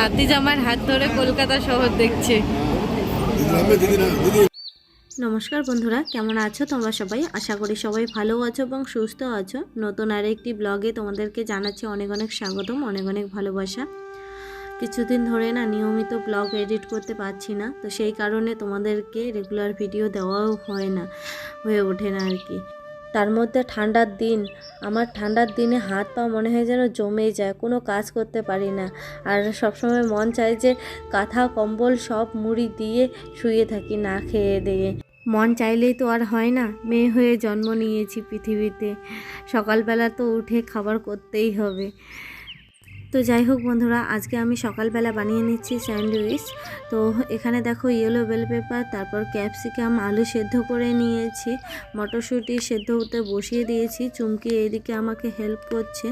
নাতি জামার হাত ধরে কলকাতা শহর দেখছে। নমস্কার বন্ধুরা, কেমন আছো তোমরা সবাই? আশা করি সবাই ভালো আছো এবং সুস্থ আছো। নতুন আরেকটি ব্লগে তোমাদেরকে জানাচ্ছি অনেক অনেক স্বাগতম, অনেক অনেক ভালোবাসা। কিছুদিন ধরে না নিয়মিত ব্লগ এডিট করতে পারছি না, তো সেই কারণে তোমাদেরকে রেগুলার ভিডিও দেওয়াও হয় না, হয়ে ওঠে না আর কি। তার মধ্যে ঠান্ডার দিন। আমার ঠান্ডার দিনে হাত পা মনে হয় যেন জমে যায়, কোনো কাজ করতে পারি না। আর সবসময় মন চায় যে কাঁথা, কম্বল সব মুড়ি দিয়ে শুয়ে থাকি, না খেয়ে দিয়ে। মন চাইলেই তো আর হয় না, মেয়ে হয়ে জন্ম নিয়েছি পৃথিবীতে। সকালবেলা তো উঠে খাবার করতেই হবে। তো যাই হোক বন্ধুরা, আজকে আমি সকালবেলা বানিয়ে নিচ্ছি স্যান্ডউইচ। তো এখানে দেখো ইয়েলো বেল পেপার তারপর ক্যাপসিকাম আলু সেদ্ধ করে নিয়েছি, মটরশুঁটি সেদ্ধ হতে বসিয়ে দিয়েছি, চুমকি এইদিকে আমাকে হেল্প করছে।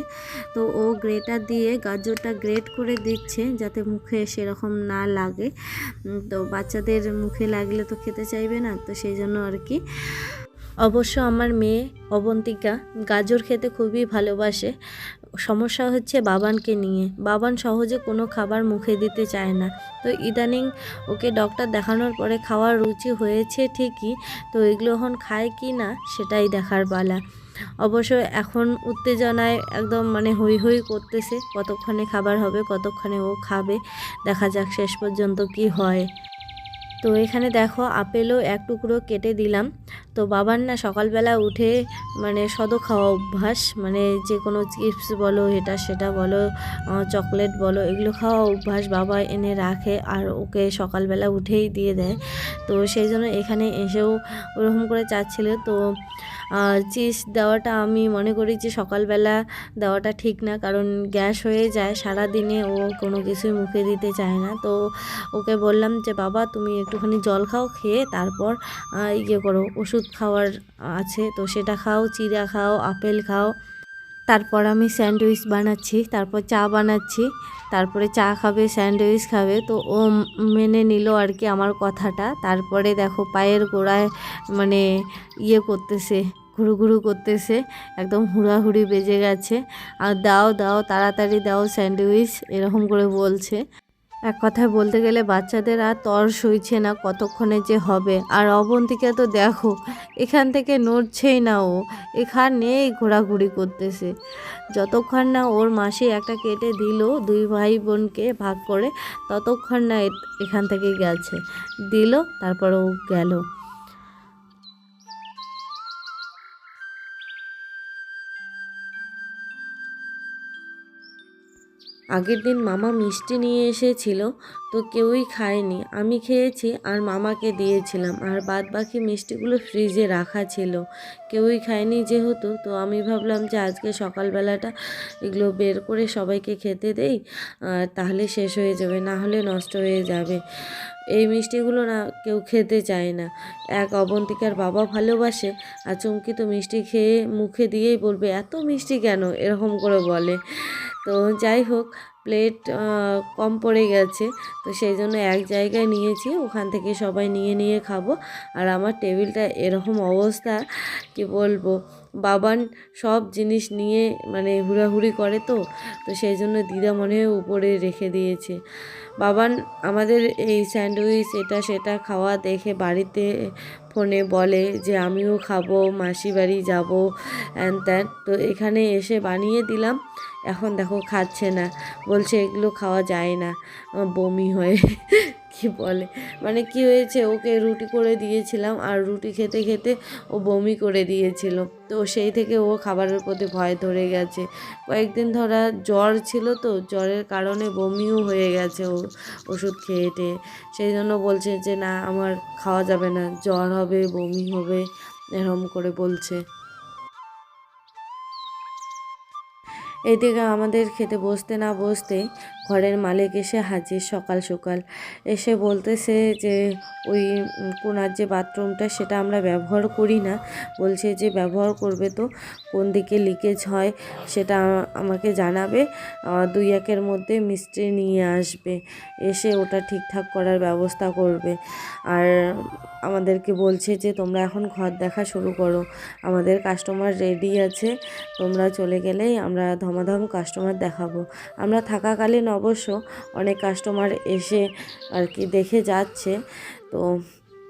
তো ও গ্রেটার দিয়ে গাজরটা গ্রেট করে দিচ্ছে যাতে মুখে সেরকম না লাগে। তো বাচ্চাদের মুখে লাগলে তো খেতে চাইবে না, তো সেই জন্য আর কি। অবশ্য আমার মেয়ে অবন্তিকা গাজর খেতে খুবই ভালোবাসে। সমস্যা হচ্ছে বাবানকে নিয়ে। বাবান সহজে কোনো খাবার মুখে দিতে চায় না। তো ইদানিং ওকে ডক্টর দেখানোর পরে খাওয়ার রুচি হয়েছে ঠিকই, তো এগুলো এখন খায় কি না সেটাই দেখার পালা। অবশ্য এখন উত্তেজনায় একদম মানে হই হই করতেছে, কতক্ষণে খাবার হবে, কতক্ষণে ও খাবে, দেখা যাক শেষ পর্যন্ত কি হয়। তো এখানে দেখো আপেলও এক টুকরো কেটে দিলাম। তো বাবার না সকালবেলা উঠে মানে সদ খাওয়া অভ্যাস মানে যে কোনো চিপস বলো, এটা সেটা বলো চকলেট বলো, এগুলো খাওয়া অভ্যাস বাবা এনে রাখে আর ওকে সকালবেলা উঠেই দিয়ে দেয়। তো সেই জন্য এখানে এসেও ওরকম করে চাচ্ছিল। তো চিজ দেওয়াটা আমি মনে করি যে সকালবেলা দেওয়াটা ঠিক না, কারণ গ্যাস হয়ে যায় সারা দিনে ও কোনো কিছুই মুখে দিতে চায় না। তো ওকে বললাম যে, বাবা, তুমি একটুখানি জল খাও, খেয়ে তারপর ইয়ে করো, ওষুধ খাওয়ার আছে, তো সেটা খাও চিড়া খাও, আপেল খাও। তারপর আমি স্যান্ডউইচ বানাচ্ছি, তারপর চা বানাচ্ছি, তারপরে চা খাবে, স্যান্ডউইচ খাবে। তো ও মেনে নিল আর কি আমার কথাটা। তারপরে দেখো পায়ের গোড়ায় মানে ইয়ে করতেছে। ঘুরু ঘুরু করতেছে, একদম হুড়াহুড়ি বেজে গেছে। আর দাও দাও, তাড়াতাড়ি দাও স্যান্ডউইচ, এরকম করে বলছে। এক কথায় বলতে গেলে বাচ্চাদের আর তর সইছে না কতক্ষণে যে হবে। আর অবন্তিকা তো দেখো, এখান থেকে নড়ছেই না ও এখানেই ঘোরাঘুরি করতেছে। যতক্ষণ না ওর মাসি একটা কেটে দিল দুই ভাই বোনকে ভাগ করে, ততক্ষণ না এখান থেকে গেছে। দিল, তারপর ও গেল। আগের দিন মামা মিষ্টি নিয়ে এসেছিল। তো কেউই খায়নি। আমি খেয়েছি আর মামাকে দিয়েছিলাম আর বাদ বাকি মিষ্টিগুলো ফ্রিজে রাখা ছিল। কেউই খায়নি যেহেতু, তো আমি ভাবলাম যে আজকে সকালবেলাটা এগুলো বের করে সবাইকে খেতে দেই, আর তাহলে শেষ হয়ে যাবে, না হলে নষ্ট হয়ে যাবে। এই মিষ্টিগুলো না কেউ খেতে চায় না। এক অবন্তিকার বাবা ভালোবাসে আর চুমকি তো মিষ্টি খেয়ে মুখে দিয়েই বলবে, এত মিষ্টি কেন? এরকম করে বলে। তো যাই হোক প্লেট কম পড়ে গেছে। তো সেই জন্য এক জায়গায় নিয়েছি, ওখান থেকে সবাই নিয়ে নিয়ে খাব। আর আমার টেবিলটা এরকম অবস্থা, কি বলব? বাবান সব জিনিস নিয়ে মানে হুড়াহুড়ি করে তো তো সেই জন্য দিদা মনে হয় উপরে রেখে দিয়েছে। বাবান আমাদের এই স্যান্ডউইচ, এটা সেটা খাওয়া দেখে বাড়িতে ফোনে বলে যে, আমিও খাব, মাসি বাড়ি যাব অ্যান ত্যান তো এখানে এসে বানিয়ে দিলাম। এখন দেখো খাচ্ছে না। বলছে, এগুলো খাওয়া যায় না, বমি হয় কি বলে? মানে কি হয়েছে? ওকে রুটি করে দিয়েছিলাম আর রুটি খেতে খেতে ও বমি করে দিয়েছিল। তো সেই থেকে ও খাবারের প্রতি ভয় ধরে গেছে। কয়েকদিন ধরা জ্বর ছিল তো, জ্বরের কারণে বমিও হয়ে গেছে ও ওষুধ খেয়ে টেয়ে সেই জন্য বলছে যে, না, আমার খাওয়া যাবে না। জ্বর হবে, বমি হবে এরকম করে বলছে। এদিকে আমাদের খেতে বসতে না বসতে ঘরের মালিক এসে হাজির সকাল সকাল। এসে বলতেছে যে, ওই কোনার যে বাথরুমটা সেটা আমরা ব্যবহার করি না। বলছে যে, ব্যবহার করবে তো? কোন দিকে লিকেজ হয় সেটা আমাকে জানাবে। দুই একের মধ্যে মিস্ত্রি নিয়ে আসবে, এসে ওটা ঠিকঠাক করার ব্যবস্থা করবে। আর আমাদেরকে বলছে যে, তোমরা এখন ঘর দেখা শুরু করো। আমাদের কাস্টমার রেডি আছে। তোমরা চলে গেলেই আমরা ধমাধম কাস্টমার দেখাবো। আমরা থাকাকালীন অবশ্য অনেক কাস্টমার এসে আর কি দেখে যাচ্ছে। তো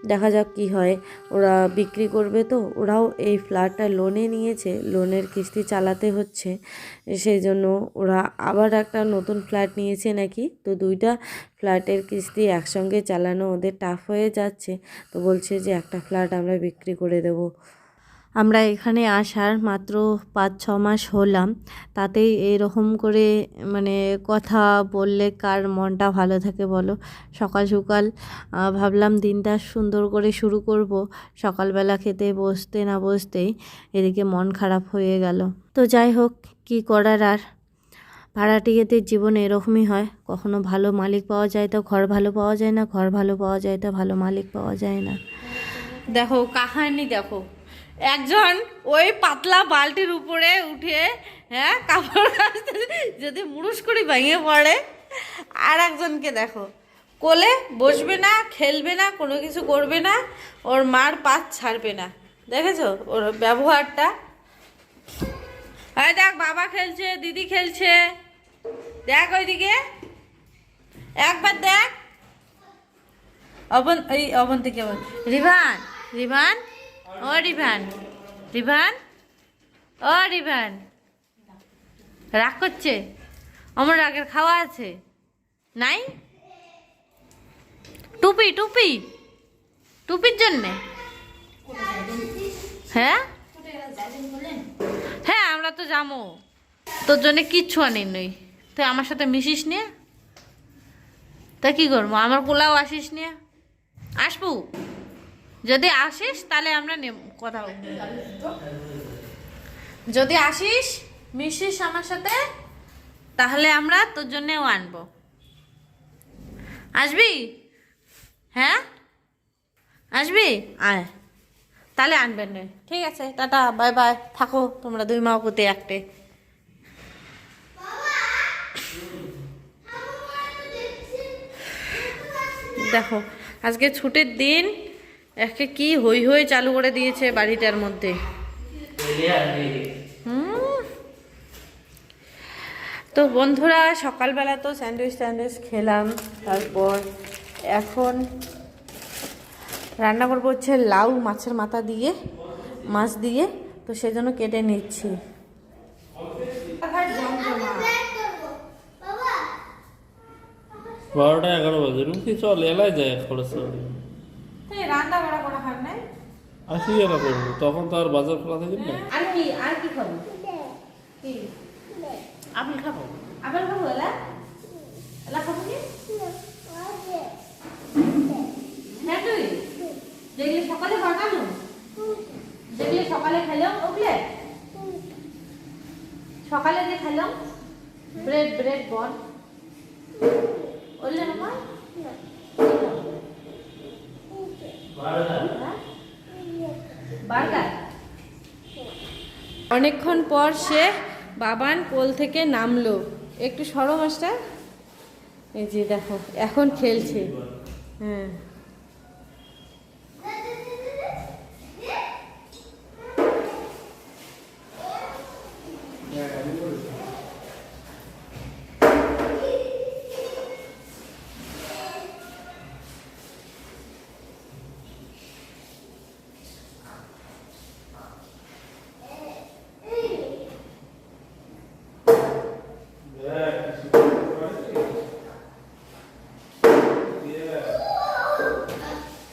দেখা যাক কি হয়। ওরা বিক্রি করবে তো। ওরাও এই ফ্ল্যাটটা লোনে নিয়েছে। লোনের কিস্তি চালাতে হচ্ছে। সেই জন্য ওরা আবার একটা নতুন ফ্ল্যাট নিয়েছে নাকি? তো দুইটা ফ্ল্যাটের কিস্তি একসঙ্গে চালানো ওদের টাফ হয়ে যাচ্ছে। তো বলছে যে একটা ফ্ল্যাট আমরা বিক্রি করে দেবো। আমরা এখানে আসার মাত্র পাঁচ, ছ মাস হলাম। তাতেই এরকম করে মানে কথা বললে কার মনটা ভালো থাকে বলো? সকাল সকাল ভাবলাম দিনটা সুন্দর করে শুরু করব। সকালবেলা খেতে বসতে না বসতেই এদিকে মন খারাপ হয়ে গেল। তো যাই হোক, কি করার আর? ভাড়াটিয়াদের জীবন এরকমই হয়। কখনো ভালো মালিক পাওয়া যায় তো ঘর ভালো পাওয়া যায় না, ঘর ভালো পাওয়া যায় তো ভালো মালিক পাওয়া যায় না। দেখো, কাহানি দেখো। একজন ওই পাতলা বালতির উপরে উঠে হ্যাঁ কাপড় কাচতে যদি মুড়ুস করে ভেঙে পড়ে, আর একজনকে দেখো, কোলে বসবে না, খেলবে না, কোনো কিছু করবে না, ওর মার পাত ছাড়বে না। দেখেছ ওর ব্যবহারটা? এই দেখ, বাবা খেলছে, দিদি খেলছে। দেখ ওইদিকে। একবার দেখ। অবন এই অবন্তিকে বল রিভান রিভান। ও রিভান। রিভান? ও রিভান। রাগ করছে? আমার রাগের খাওয়া আছে? নাই? টুপি টুপি। টুপির জন্যে। হ্যাঁ? হ্যাঁ আমরা তো যাব। তোর জন্য কিচ্ছু আনি নই। তুই আমার সাথে মিশিস নিয়ে তা কি করব? আমার পোলাও আসিস নিয়ে আসব? যদি আসিস, তাহলে আমরা কথা। যদি আসিস, মিশিস আমার সাথে, তাহলে আমরা তোর জন্যেও আনব। আসবি? হ্যাঁ? আসবি? আয়। তাহলে আনবেন ঠিক আছে, টাটা, বাই বাই। থাকো, তোমরা দুই মা পুঁতে একটে। দেখো, আজকে ছুটির দিন একে কি হই হই চালু করে দিয়েছে বাড়িটার মধ্যে? তো বন্ধুরা, সকালবেলা তো স্যান্ডউইচ ট্যান্ডউইচ খেলাম, তারপর এখন রান্না করব হচ্ছে লাউ মাছের মাথা দিয়ে, মাছ দিয়ে, তো সেজন্য কেটে নিচ্ছি। বারোটা এগারো বাজে রুমকি চল, এলাই যায় খরচ রান্না করা করা হয় নাই? আসি এলা করব? তখন তো আর বাজার খোলা থাকে না। আর কি আর কি খাব? কি? আপেল খাব। আপেল খাব এলা? এলা খাব কি? হ্যাঁ তুই? যেগুলি সকালে বানানো যেগুলি সকালে খেলাম ওগুলো? সকালে যে খেলাম ব্রেড ব্রেড বল ওগুলো আমার অনেকক্ষণ পর সে বাবান কোল থেকে নামলো। একটু সরো মাছটা এই যে দেখো এখন খেলছে। হ্যাঁ। চার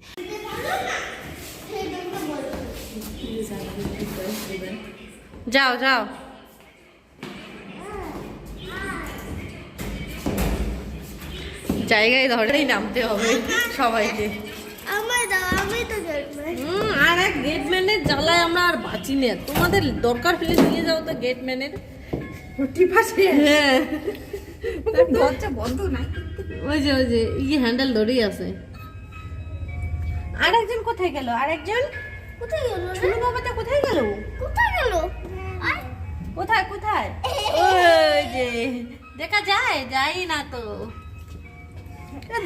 যাও যাও। জায়গায় ধরেই নামতে হবে সবাইকে। আর এক গেটম্যানের জ্বালায় আমরা আর বাঁচি না। তোমাদের দরকার হলে দিয়ে যাও তো গেটম্যানের হ্যাঁ। দরজা বন্ধ নাই। ওই যে ওই যে ইয়ে হ্যান্ডেল ধরেই আছে। আরেকজন কোথায় গেল? আরেকজন? কোথায় গেল রে? ছোট বাবাটা কোথায় গেল? কোথায় গেল? আয়। কোথায় কোথায়? ওই যে দেখা যায় যাই না তো।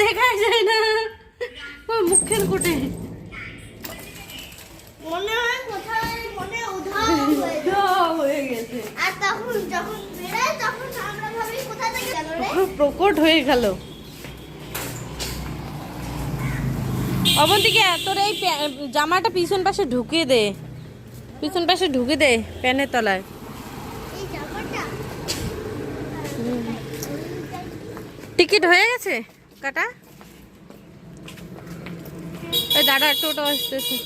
দেখাই যায় না। ওই মুখের কোটে। মনে হয় কোথায় মনে উধাও হয়ে গেছে। আর তখন যখন বেড়ায় তখন আমরা ভাবি কোথা থেকে গেল রে? প্রকট হয়ে গেল। অবন্তিকে তোর এই জামাটা পিছন পাশে ঢুকিয়ে দে। পিছন পাশে ঢুকে দে প্যানের তলায়। টিকিট হয়ে গেছে? কাটা? ওই দাদা টোটো আসতেছে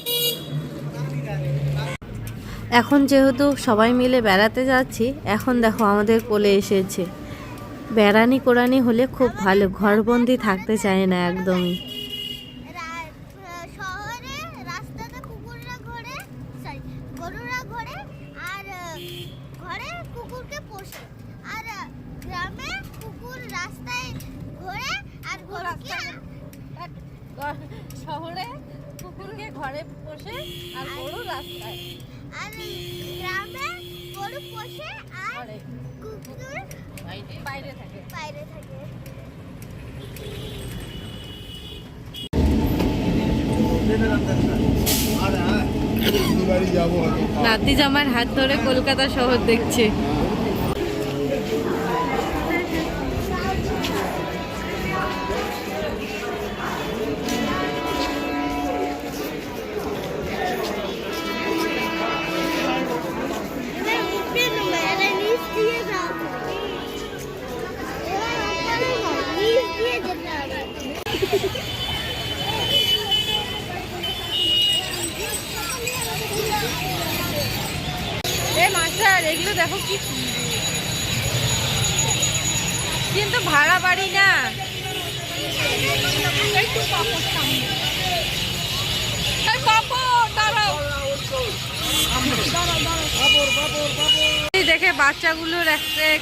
এখন যেহেতু সবাই মিলে বেড়াতে যাচ্ছি, এখন দেখো আমাদের কোলে এসেছে। বেড়ানি কোরানি হলে খুব ভালো, ঘরবন্দি থাকতে চায় না একদমই।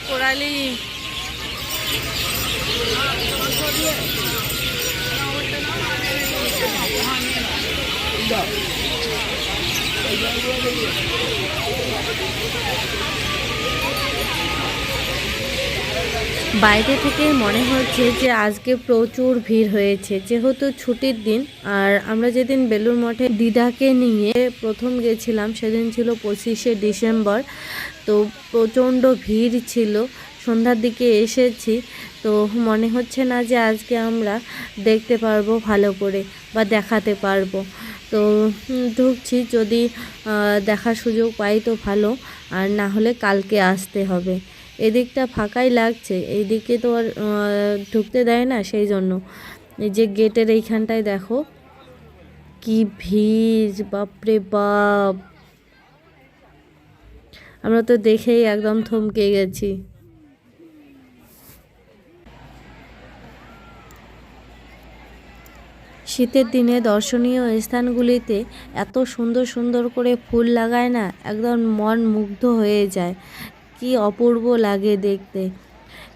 কোরালি বাইরে থেকে মনে হচ্ছে যে আজকে প্রচুর ভিড় হয়েছে। যেহেতু ছুটির দিন, আর আমরা যেদিন বেলুর মঠে দিদাকে নিয়ে প্রথম গেছিলাম সেদিন ছিল পঁচিশে ডিসেম্বর। তো প্রচণ্ড ভিড় ছিল, সন্ধ্যার দিকে এসেছি। তো মনে হচ্ছে না যে আজকে আমরা দেখতে পারব ভালো করে বা দেখাতে পারব। তো ঢুকছি, যদি দেখার সুযোগ পাই তো ভালো, আর না হলে কালকে আসতে হবে। এদিকটা ফাঁকাই লাগছে, এইদিকে তো আর ঢুকতে দেয় না সেই জন্য। এই যে গেটের এইখানটায় দেখো, কি ভিড়, বাপরে বাপ। আমরা তো দেখেই একদম থমকে গেছি। শীতের দিনে দর্শনীয় স্থানগুলিতে এত সুন্দর সুন্দর করে ফুল লাগায় না, একদম মন মুগ্ধ হয়ে যায়। কি অপূর্ব লাগে দেখতে।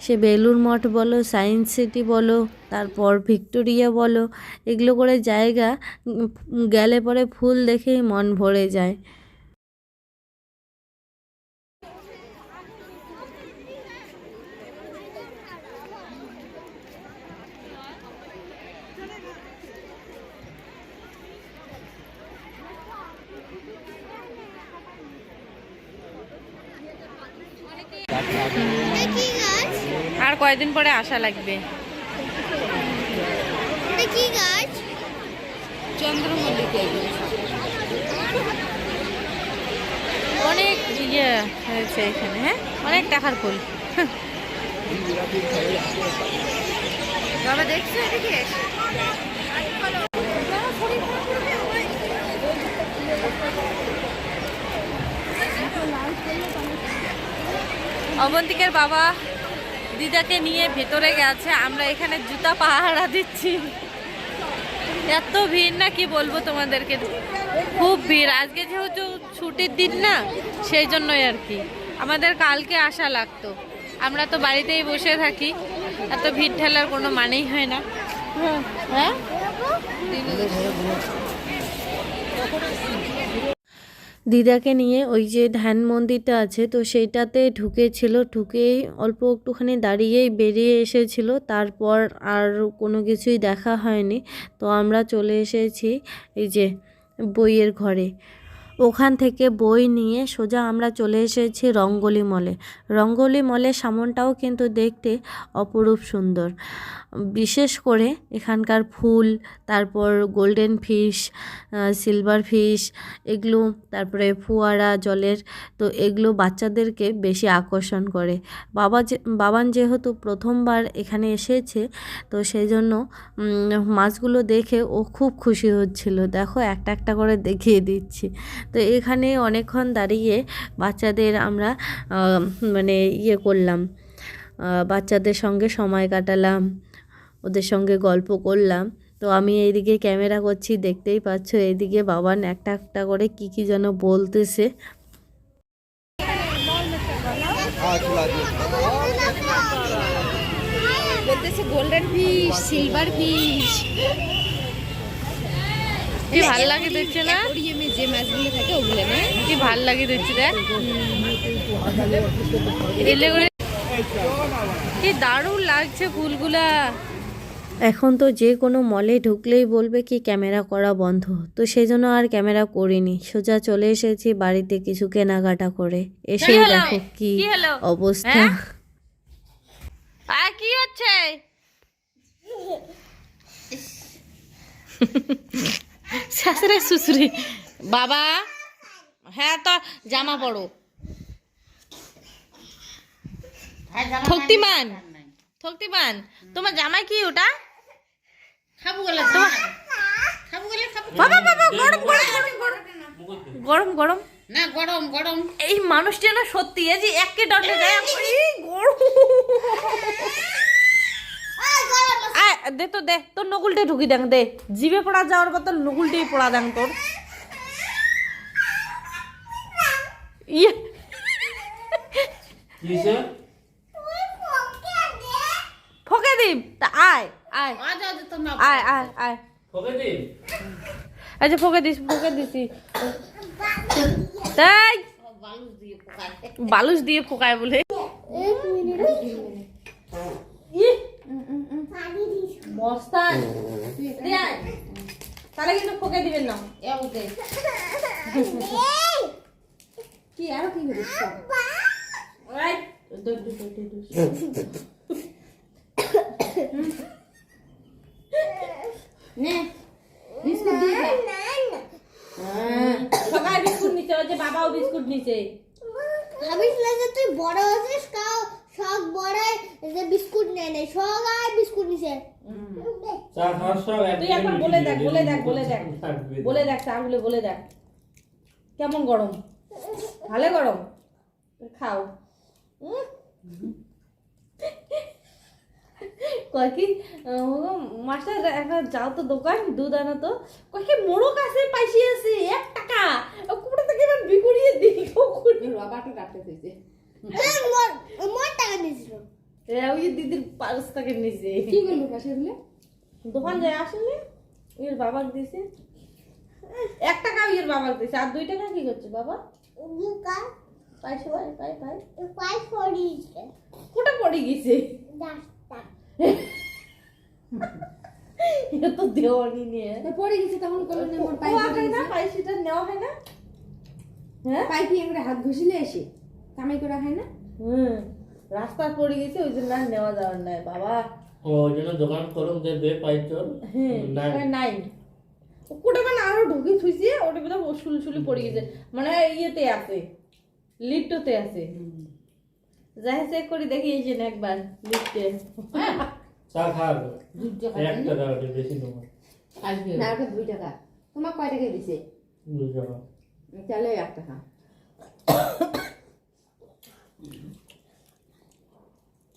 সে বেলুর মঠ বলো, সায়েন্স সিটি বলো, তারপর ভিক্টোরিয়া বলো, এগুলো করে জায়গা গেলে পরে ফুল দেখেই মন ভরে যায়। কয়দিন পরে আসা লাগবে। চন্দ্রমল্লিকা অনেক ইয়ে হয়েছে এখানে হ্যাঁ? অনেক টাকার ফুল। বাবা দেখছ এদিকে অবন্তিকের বাবা দিদাকে নিয়ে ভেতরে গেছে, আমরা এখানে জুতা পাহারা দিচ্ছি। এত ভিড় না কি বলব তোমাদেরকে? খুব ভিড়। আজকে যেহেতু ছুটির দিন না, সেই জন্যই আর কি। আমাদের কালকে আসা লাগতো। আমরা তো বাড়িতেই বসে থাকি। এত ভিড় ঠেলার কোনো মানেই হয় না। হ্যাঁ? দিদাকে নিয়ে ওই যে ধ্যান মন্দিরটা আছে, তো সেইটাতে ঢুকেছিল, ঢুকেই অল্প একটুখানি দাঁড়িয়েই বেরিয়ে এসেছিল, তারপর আর কোনো কিছুই দেখা হয়নি। তো আমরা চলে এসেছি এই যে বইয়ের ঘরে। ওখান থেকে বই নিয়ে সোজা আমরা চলে এসেছি রঙ্গলি মলে। রঙ্গলি মলের সামনটাও কিন্তু দেখতে অপরূপ সুন্দর। বিশেষ করে এখানকার ফুল, তারপর গোল্ডেন ফিশ সিলভার ফিশ, এগুলো, তারপরে ফোয়ারা জলের, তো এগুলো বাচ্চাদেরকে বেশি আকর্ষণ করে। বাবা যে, বাবান যেহেতু প্রথমবার এখানে এসেছে, তো সেই জন্য মাছগুলো দেখে ও খুব খুশি হচ্ছিল। দেখো, একটা একটা করে দেখিয়ে দিচ্ছি। তো এখানে অনেকক্ষণ দাঁড়িয়ে বাচ্চাদের আমরা মানে ইয়ে করলাম। বাচ্চাদের সঙ্গে সময় কাটালাম, ওদের সঙ্গে গল্প করলাম। তো আমি এইদিকে ক্যামেরা করছি, দেখতেই পাচ্ছ এইদিকে বাবান একটা একটা করে কি কি যেন বলতেছে। বলতেছে গোল্ডেন ফিস সিলভার ফিস কি ভালো লাগে দেখছে না? অ্যাকোরিয়ামে যে মাছগুলো থাকে ওগুলো না কি ভালো লাগে দেখছি দেখ। এলে করে কি দারুণ লাগছে ফুলগুলা। এখন তো যে কোনো মলে ঢুকলেই বলবে কি ক্যামেরা করা বন্ধ। তো সেই জন্য আর ক্যামেরা করিনি। সোজা চলে এসেছি বাড়িতে কিছু কেনাকাটা করে। এসে দেখো কি অবস্থা। আর কি হচ্ছে? শাশুড়ি শ্বশুরি। বাবা হ্যাঁ তো জামা পড়ো। থক্তিমান থক্তিমান তোমার জামাই কি ওটা? খাব গেলে খাব। গেলে খাব। বাবা বাবা গরম গরম গরম গরম গরম। গরম না গরম গরম। এই মানুষটা না সত্যি এই যে একে ডটে যায় গরম আয়, দে তো দে তোর নকুলটে ঢুকি দেন দে। জিভে পড়া যাওয়ার কথা নকুলটেই পড়া দেন তোর। ইয়ে। ফকে দিম। তা আয় আচ্ছা ফকে দিস ফকে দিছি। তাই বালুস দিয়ে ফোকায়। বলে। মস্তান দে আয়। তাহলে কিন্তু ফোকে দিবেন না। এ ওকে কি আর কি বিস্কুট সবাই বিস্কুট নিচে যে বাবাও বিস্কুট নিচে ভাবিস না তুই বড় হচ্ছিস কাউ সব বড় যে বিস্কুট নেয় নেই সবাই বিস্কুট নিছে। চা খাওয়ার সব তুই একবার বলে দেখ বলে দেখ বলে দেখ বলে দেখ চাগুলো বলে দেখ। কেমন গরম? ভালো গরম? খাও। কয় কি মাস্টার একটা যাও তো দোকান দুধ আনো তো। কয় কি মোড়ক আছে পাইছি আছে এক টাকা। কুড়ে থেকে বিকুড়িয়ে দিই বাবাটা কাটতে হয়েছে। মোর মোর টাকা নিয়েছিল ওই দিদির পাঁচ টাকা নিচে কি করল পাশে দিলে দোকান যায় আসলে ওর বাবার দিছে এক টাকা ওর বাবার দিছে আর দুই টাকা কি করছে বাবা কোটা পড়ে গেছে। এটা তো দেওয়ানি নিয়ে পড়ে গেছে তখন মোর নেওয়া হয় না। হ্যাঁ? পাই কি আমরা হাত ঘষিলে এসে কামাই করা হয় না? হুম রাস্তা পড়ে গেছে ওই জন্য আর নেওয়া যাওয়ার নাই বাবা। ও ওই জন্য দোকান করুন দে দে পাইছল হ্যাঁ নাই। ওটা মানে আরও ঢুকে থুইছে ওটা বোধ হয় সুলসুলি পড়ে গেছে। মানে ইয়েতে আছে লিফটতে আছে। যাই চেক করে দেখি এই যে একবার লিফটে। চা খাওয়াবে দুই টাকা এক টাকা ওটা বেশি নেব। আসবে। না ওটা দুই টাকা। তোমার কয় টাকা দিছে? দুই টাকা। তাহলে এক টাকা।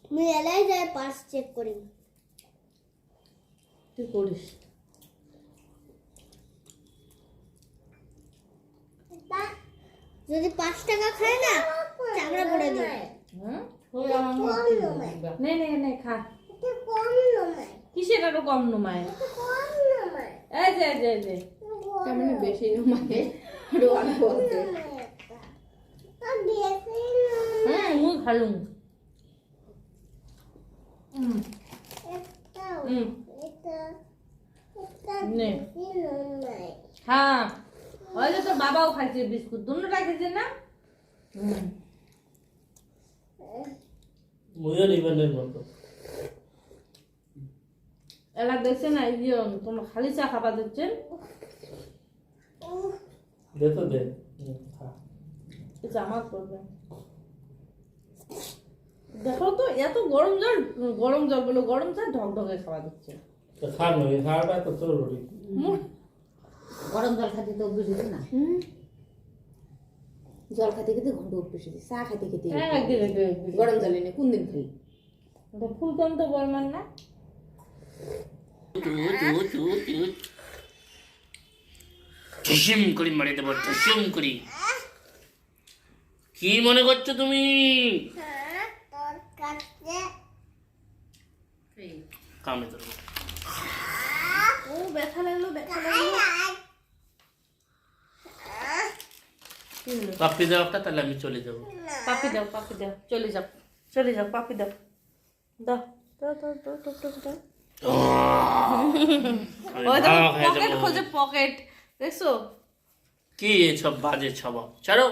আমি এলাই যাই পার্স চেক করি। তুই করিস। যদি পাঁচ টাকা খায় না চামড়া করে দিই হ্যাঁ? নমায়। নে নে নে খা। নমায়। কিসের আরও কম নমায়? এই যে এই যে মানে বেশি আরও অনেক বলতে হালুম হ্যাঁ হয়তো তোর বাবাও খাইছে বিস্কুট। দুটোটা খেয়েছে না? ময়ও নিবেন মানে না এলা দেখছেন এই যে তোমার খালি চা খাবার দিচ্ছেন দে তো দে। চা আমার করবে দেখো তো এত গরম জল গরম জল বলে গরম চা ঢক ঢকে খাওয়া দিচ্ছে। তো খা নই খাওয়াটা তো জরুরি গরম জল খাতে তো অভ্যেস হয়েছে না। জল খাতে খেতে ঘণ্টা অভ্যেস হয়েছে চা খাতে খেতে হ্যাঁ। গরম জল এনে কোন দিন খাই? তো বলবেন না। করি মারি দেবো ঠুসিম করি। কি মনে করছ তুমি তোর কাছে কামে তোর ও ব্যথা লাগল ব্যথা লাগল? পাপ্পি দাও একটা তাহলে আমি চলে যাব। পাপি দাও পাপি দাও চলে যাও চলে যাও পাপি দাও। দাও দাও দাও দাও দাও দাও পকেট। খোঁজে পকেট দেখছ? কি এসব বাজে স্বভাব? ছাড়ো।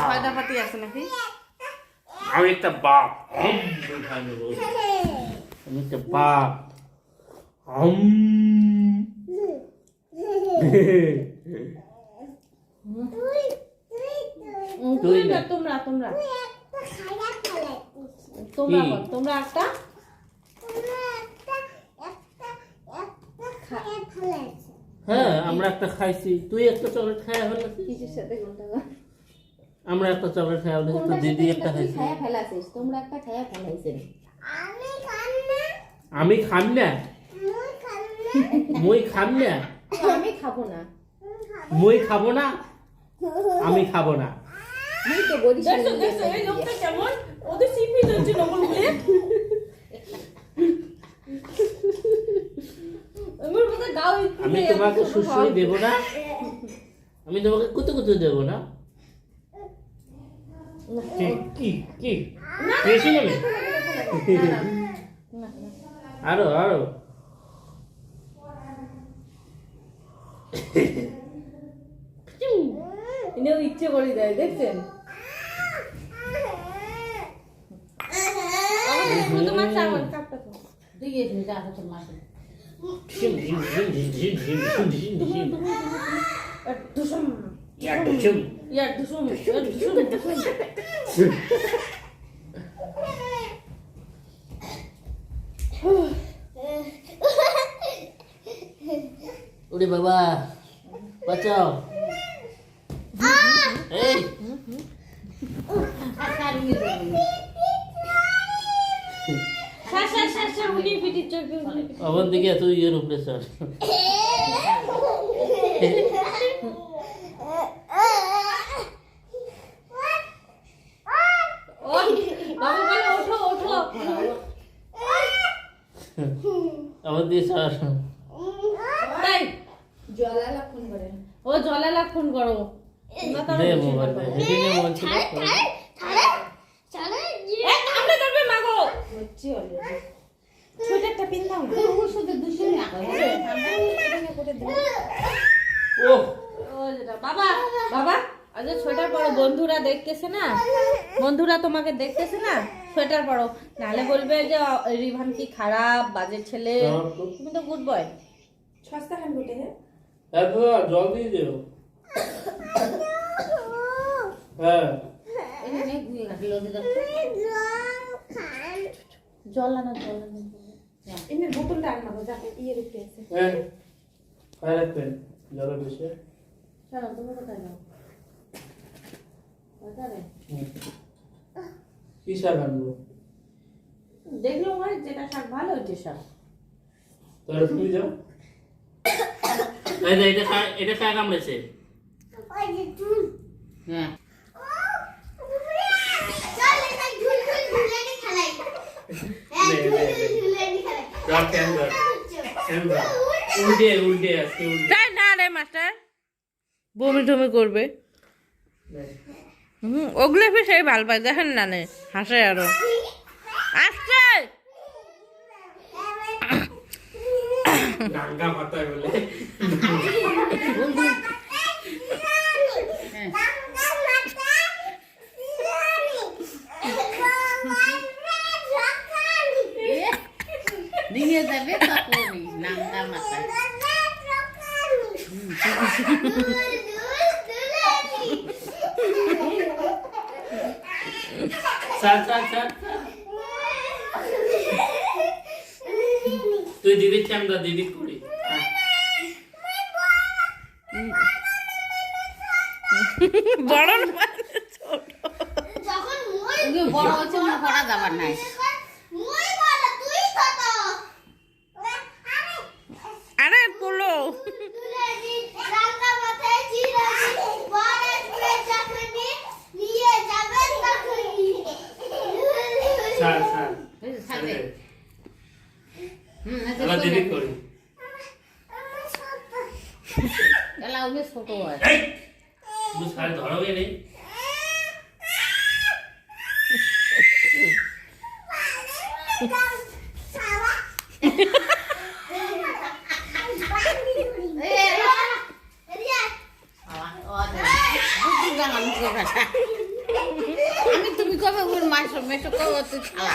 ছয়টা পাতি আছে নাকি? আমি একটা বাপ নিতে বাপ হম হ্যাঁ আমরা একটা খাইছি। তুই একটা চকলেট খাই হলো সাথে আমরা একটা চকলেট খাই হলো দিদি একটা খাইছি। তোমরা একটা খাইয়া ফেলাইছেন। আমি খাম না মই খাম না আমি খাব না মই খাব না আমি খাব না আমি তোমাকে সুশ্রয় দেব না আমি তোমাকে কুতু কুতু দেব না কি কি কি বেশি নেবে 알어 알어 ইনেও ইচ্ছে করে দেয় দেখছেন Yeah, Udah bawa. Baca. Ah. Hey. Akan gitu. Sar sar sar sar উনি পিটি দিস ও জলালা খুন করো। না দেবো বাজে ছেলে। তুমি তো গুড বয় সস্তা খান গোটে হ্যাঁ? হ্যাঁ জল দিয়ে দিও হ্যাঁ। জল আনা জল আনা এমনি বোতলটা আন না যাতে ইয়ে রেখে আছে হ্যাঁ। রাখবেন জলের বেশি চলো তুমি কোথায় যাও। কি শাক আনব? দেখল ভাই যেটা শাক ভালো হচ্ছে শাক। তাহলে তুমি যাও। এই যে এটা এটা ওই যে চুল। হ্যাঁ। বমি টমি করবে। হুম ওগুলো ফির সেই ভালো পায় দেখেন না নে হাসে আরও আসছে। ডাঙ্গা মাথায় বলে নিয়ে যাবে তখনই নামটা মাথায় ছাড় ছাড় ছাড় তুই দিদির ক্যামেরা দিদি করি হ্যাঁ। বড় যখন মই ওকে বড় হচ্ছে মনে করা যাবার নাই মই বড় তুই ছোট আরে পোলো দুলেনি রাঙ্গা মাথায় চিরানি বড় করে যখনই নিয়ে যাবেন তখনই ছাড় ছাড় এই যে থাকবে হুম এবার দিদি করি। এলা ওকে ছোট হয়। এই! তুই ছাড় নেই আমি তুমি কবে ওর মাংস মেশো কবে তুই খালা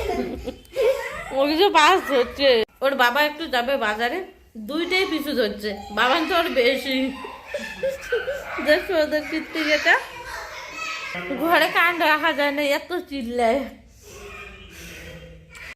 কিছু পাস ধরছে ওর বাবা একটু যাবে বাজারে, দুইটাই পিছু ধরছে। বাবান তো ওর বেশি। দেখছ ওদের কীর্তি যেটা ঘরে কান রাখা যায় না, এত চিল্লায়।